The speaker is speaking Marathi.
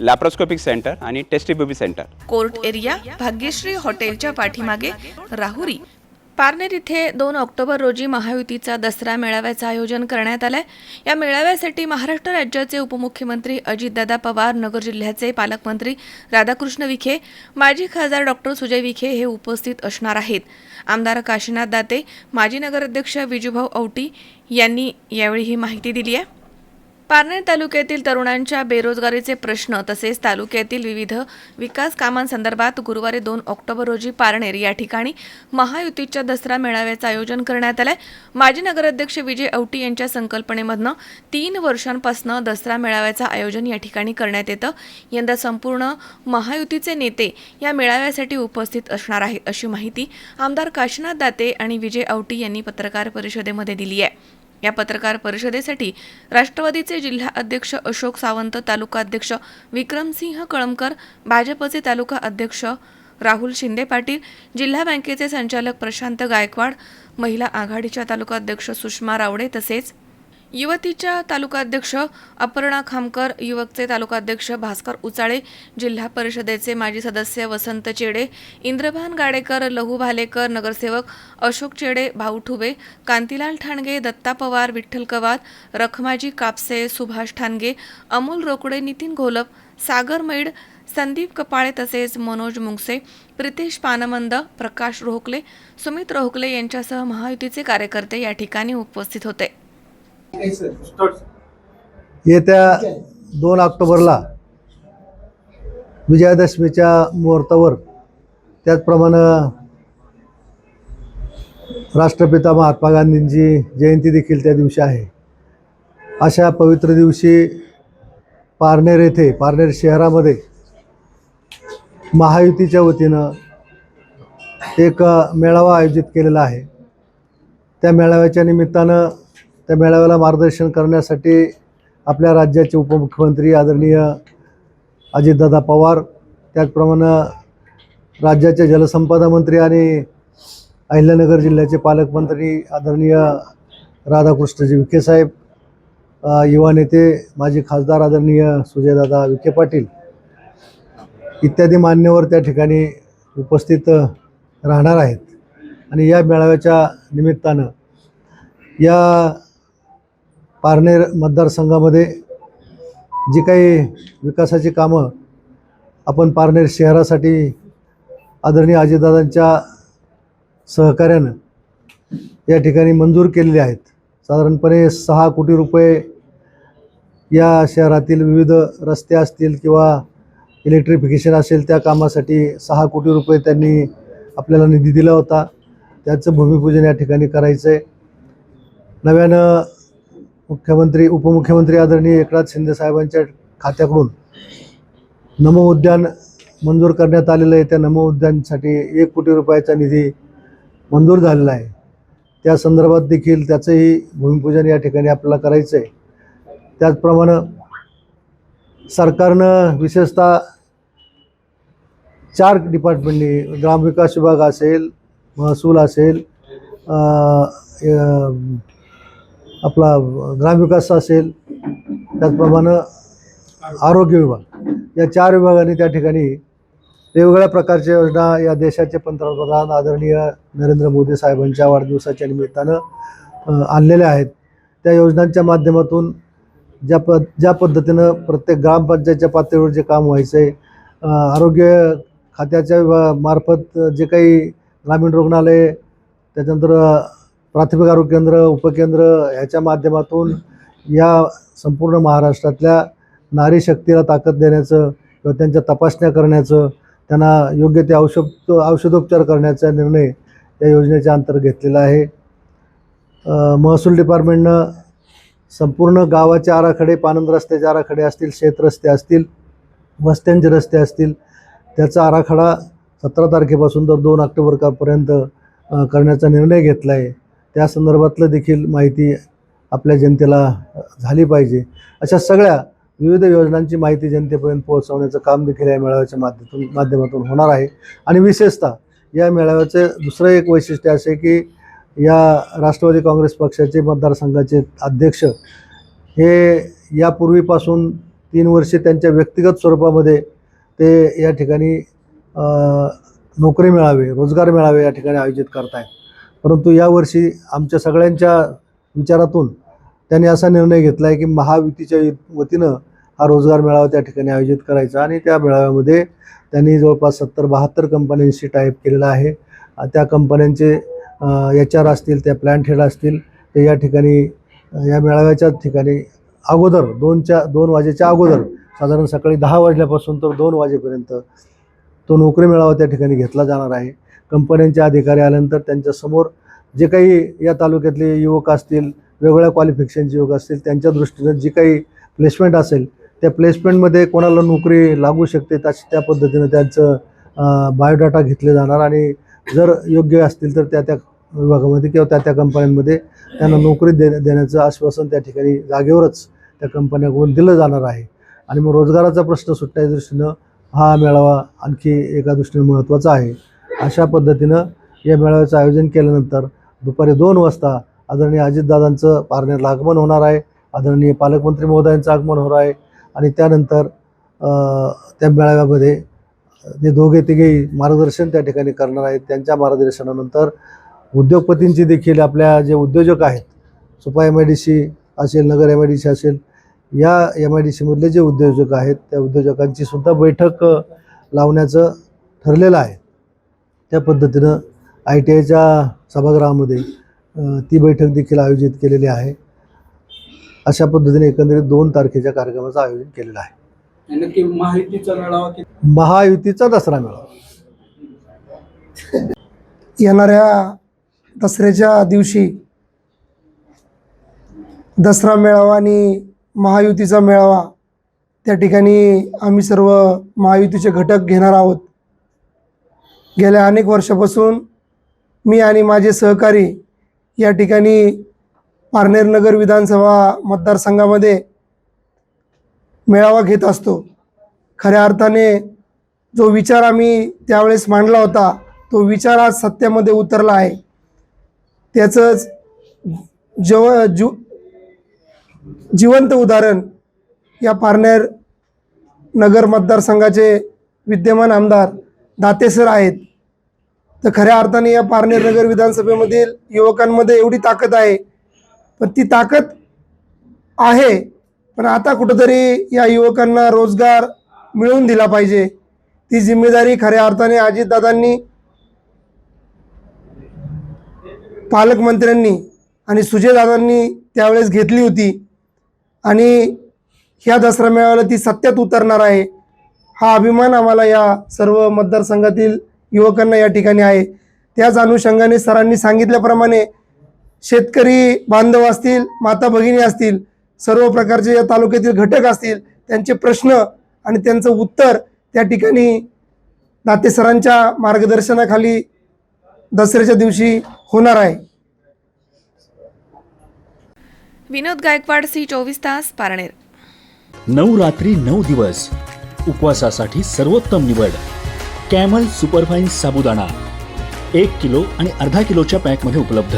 लॅप्रोस्कोपिक सेंटर आणि test tube baby centre. Court area Bhagyashree हॉटेलच्या पाठीमागे राहुरी. पारनेर इथे दोन ऑक्टोबर रोजी महायुतीचा दसरा मेळाव्याचं आयोजन करण्यात आलंय. या मेळाव्यासाठी महाराष्ट्र राज्याचे उपमुख्यमंत्री अजितदादा पवार नगर जिल्ह्याचे पालकमंत्री राधाकृष्ण विखे माजी खासदार डॉक्टर सुजय विखे हे उपस्थित असणार आहेत. आमदार काशीनाथ दाते माजी नगराध्यक्ष विजूभाऊ औटी यांनी यावेळी ही माहिती दिली आहे. पारनेर तालुक्यातील तरुणांच्या बेरोजगारीचे प्रश्न तसेच तालुक्यातील विविध विकास कामांसंदर्भात गुरुवारी दोन ऑक्टोबर रोजी पारनेर या ठिकाणी महायुतीच्या दसरा मेळाव्याचं आयोजन करण्यात आलंय. माजी नगराध्यक्ष विजय औटी यांच्या संकल्पनेमधनं तीन वर्षांपासून दसरा मेळाव्याचं आयोजन या ठिकाणी करण्यात येतं. यंदा संपूर्ण महायुतीचे नेते या मेळाव्यासाठी उपस्थित असणार आहेत अशी माहिती आमदार काशीनाथ दाते आणि विजय औटी यांनी पत्रकार परिषदेमध्ये दिली आहे. या पत्रकार परिषदेसाठी राष्ट्रवादीचे जिल्हा अध्यक्ष अशोक सावंत तालुका अध्यक्ष विक्रमसिंह कळमकर भाजपचे तालुका अध्यक्ष राहुल शिंदे पाटील जिल्हा बँकेचे संचालक प्रशांत गायकवाड महिला आघाडीच्या तालुका अध्यक्ष सुषमा रावडे तसेच युवतीच्या तालुकाध्यक्ष अपर्णा खामकर युवकचे तालुकाध्यक्ष भास्कर उचाळे जिल्हा परिषदेचे माजी सदस्य वसंत चेडे इंद्रभान गाडेकर लहू भालेकर नगरसेवक अशोक चेडे भाऊ ठुबे कांतीलाल ठाणगे दत्ता पवार विठ्ठल कवात रखमाजी कापसे सुभाष ठाणगे अमोल रोकडे नितीन घोलप सागर मैड संदीप कपाळे तसेच मनोज मुंगसे प्रितेश पानमंद प्रकाश रोहकले सुमित रोहकले यांच्यासह महायुतीचे कार्यकर्ते या ठिकाणी उपस्थित होते. येत्या दोन ऑक्टोबरला विजयादशमीच्या मुहूर्तावर त्याचप्रमाणे राष्ट्रपिता महात्मा गांधींची जयंती देखील त्या दिवशी आहे. अशा पवित्र दिवशी पारनेर येथे पारनेर शहरामध्ये महायुतीच्या वतीनं एक मेळावा आयोजित केलेला आहे. त्या मेळाव्याच्या निमित्तानं त्या मेळाव्याला मार्गदर्शन करण्यासाठी आपल्या राज्याचे उपमुख्यमंत्री आदरणीय अजितदादा पवार त्याचप्रमाणे राज्याचे जलसंपदा मंत्री आणि अहिल्यानगर जिल्ह्याचे पालकमंत्री आदरणीय राधाकृष्णजी विखे साहेब युवा नेते माजी खासदार आदरणीय सुजयदादा विखे पाटील इत्यादी मान्यवर त्या ठिकाणी उपस्थित राहणार आहेत. आणि या मेळाव्याच्या निमित्तानं या पारनेर मतदारसंघामध्ये जी काही विकासाची कामं आपण पारनेर शहरासाठी आदरणीय अजितदादांच्या सहकार्यानं या ठिकाणी मंजूर केलेली आहेत. साधारणपणे सहा कोटी रुपये या शहरातील विविध रस्ते असतील किंवा इलेक्ट्रिफिकेशन असेल त्या कामासाठी सहा कोटी रुपये त्यांनी आपल्याला निधी दिला होता. त्याचं भूमिपूजन या ठिकाणी करायचं आहे नव्यानं मुख्यमंत्री उपमुख्यमंत्री आदरणीय एकनाथ शिंदे साहेबांच्या खात्याकडून नमो उद्यान मंजूर करण्यात आलेलं आहे. त्या नमो उद्यानसाठी एक कोटी रुपयाचा निधी मंजूर झालेला आहे. त्या संदर्भात देखील त्याचंही भूमिपूजन या ठिकाणी आपल्याला करायचं आहे. त्याचप्रमाणे सरकारनं विशेषतः चार डिपार्टमेंटनी ग्रामविकास विभाग असेल महसूल असेल आपला ग्रामविकास असेल त्याचप्रमाणे आरोग्य विभाग. या चार विभागाने त्या ठिकाणी वेगवेगळ्या प्रकारच्या योजना या देशाचे पंतप्रधान आदरणीय नरेंद्र मोदी साहेबांच्या वाढदिवसाच्या निमित्तानं आणलेल्या आहेत. त्या योजनांच्या माध्यमातून ज्या प ज्या पद्धतीनं प्रत्येक ग्रामपंचायतच्या पातळीवर जे काम व्हायचं आहे आरोग्य खात्याच्या मार्फत जे काही ग्रामीण रुग्णालय त्याच्यानंतर प्राथमिक आरोग्य केंद्र उपकेंद्र ह्याच्या माध्यमातून या संपूर्ण महाराष्ट्रातल्या नारी शक्तीला ताकद देण्याचं किंवा त्यांच्या तपासण्या करण्याचं त्यांना योग्य ते औषध औषधोपचार करण्याचा निर्णय या योजनेच्या अंतर्गत घेतलेला आहे. महसूल डिपार्टमेंटनं संपूर्ण गावाचे आराखडे पानंद रस्त्याचे आराखडे असतील शेत रस्ते असतील वस्त्यांचे रस्ते असतील त्याचा आराखडा सतरा तारखेपासून तर दोन ऑक्टोबरपर्यंत करण्याचा निर्णय घेतला आहे. त्या संदर्भातलं देखील माहिती आपल्या जनतेला झाली पाहिजे. अशा सगळ्या विविध योजनांची माहिती जनतेपर्यंत पोहोचवण्याचं काम देखील या मेळाव्याच्या माध्यमातून माध्यमातून होणार आहे. आणि विशेषतः या मेळाव्याचं दुसरं एक वैशिष्ट्य असे की या राष्ट्रवादी काँग्रेस पक्षाचे मतदारसंघाचे अध्यक्ष हे यापूर्वीपासून तीन वर्षे त्यांच्या व्यक्तिगत स्वरूपामध्ये ते या ठिकाणी नोकरी मिळावे रोजगार मिळावे या ठिकाणी आयोजित करतायत. परंतु यावर्षी आमच्या सगळ्यांच्या विचारातून त्यांनी असा निर्णय घेतला आहे की महायुतीच्या वतीनं हा रोजगार मेळावा त्या ठिकाणी आयोजित करायचा आणि त्या मेळाव्यामध्ये त्यांनी जवळपास सत्तर बहात्तर कंपन्यांशी टाईप केलेला आहे. त्या कंपन्यांचे एच आर असतील त्या प्लॅन्ट हेड असतील ते या ठिकाणी या मेळाव्याच्या ठिकाणी अगोदर दोनच्या दोन वाजेच्या अगोदर साधारण सकाळी दहा वाजल्यापासून तर दोन वाजेपर्यंत तो नोकरी मेळावा त्या ठिकाणी घेतला जाणार आहे. कंपन्यांचे अधिकारी आल्यानंतर त्यांच्यासमोर जे काही या तालुक्यातले युवक असतील वेगवेगळ्या क्वालिफिकेशनचे युवक असतील त्यांच्या दृष्टीनं जी काही प्लेसमेंट असेल त्या प्लेसमेंटमध्ये कोणाला नोकरी लागू शकते तशी त्या पद्धतीनं त्यांचं बायोडाटा घेतले जाणार आणि जर योग्य असतील तर त्या त्या विभागामध्ये किंवा त्या त्या कंपन्यांमध्ये त्यांना नोकरी दे देण्याचं आश्वासन त्या ठिकाणी जागेवरच त्या कंपन्याकडून दिलं जाणार आहे. आणि मग रोजगाराचा प्रश्न सुटण्याच्या दृष्टीनं हा मेळावा आणखी एका दृष्टीने महत्त्वाचा आहे. अशा पद्धतीनं या मेळाव्याचं आयोजन केल्यानंतर दुपारी दोन वाजता आदरणीय अजितदादांचं पारनेरला आगमन होणार आहे. आदरणीय पालकमंत्री महोदयांचं आगमन होणार आहे. आणि त्यानंतर त्या मेळाव्यामध्ये जे दोघे तिघेही मार्गदर्शन त्या ठिकाणी करणार आहेत. त्यांच्या मार्गदर्शनानंतर उद्योगपतींची देखील आपल्या जे उद्योजक आहेत Supa M I D C असेल Nagar M I D C असेल या एम आय डी सीमधले जे उद्योजक आहेत त्या उद्योजकांची सुद्धा बैठक लावण्याचं ठरलेलं आहे. त्या पद्धतीनं आय टी आयच्या सभागृहामध्ये ती बैठक देखील आयोजित केलेली आहे. अशा पद्धतीने एकंदरीत दोन तारखेच्या कार्यक्रमाचं आयोजन केलेलं आहे. मेळावा की महायुतीचा दसरा मेळावा. येणाऱ्या दसऱ्याच्या दिवशी दसरा मेळावा आणि महायुतीचा मेळावा त्या ठिकाणी आम्ही सर्व महायुतीचे घटक घेणार आहोत. गेल्या अनेक वर्षापासून मी आणि माझे सहकारी या ठिकाणी पारनेर नगर विधानसभा मतदारसंघामध्ये मेळावा घेत असतो. खऱ्या अर्थाने जो विचार आम्ही त्यावेळेस मांडला होता तो विचार आज सत्यामध्ये उतरला आहे. त्याचंच जव जु जिवंत उदाहरण या पारनेर नगर मतदारसंघाचे विद्यमान आमदार दातेसर आहेत. तर खऱ्या अर्थाने या पारनेर नगर विधानसभेमधील युवकांमध्ये एवढी ताकद आहे. पण ती ताकद आहे पण आता कुठंतरी या युवकांना रोजगार मिळवून दिला पाहिजे. ती जिम्मेदारी खऱ्या अर्थाने अजितदादांनी पालकमंत्र्यांनी आणि सुजयदादांनी त्यावेळेस घेतली होती. आणि ह्या दसरा मेळाव्याला ती सत्यात उतरणार आहे हा अभिमान आम्हाला या सर्व मतदारसंघातील युवकांना या ठिकाणी आहे. त्याच अनुषंगाने सरांनी सांगितल्याप्रमाणे शेतकरी बांधव असतील माता भगिनी असतील सर्व प्रकारचे या तालुक्यातील घटक असतील त्यांचे प्रश्न आणि त्यांचं उत्तर त्या ठिकाणी दाते सरांच्या मार्गदर्शनाखाली दसऱ्याच्या दिवशी होणार आहे. विनोद गायकवाड सी चोवीस तास पारनेर. नऊ रात्री नऊ दिवस. उपवासासाठी सर्वोत्तम निवड. कॅमल सुपरफाईन साबुदाणा एक किलो आणि अर्धा किलोच्या पॅकमध्ये उपलब्ध.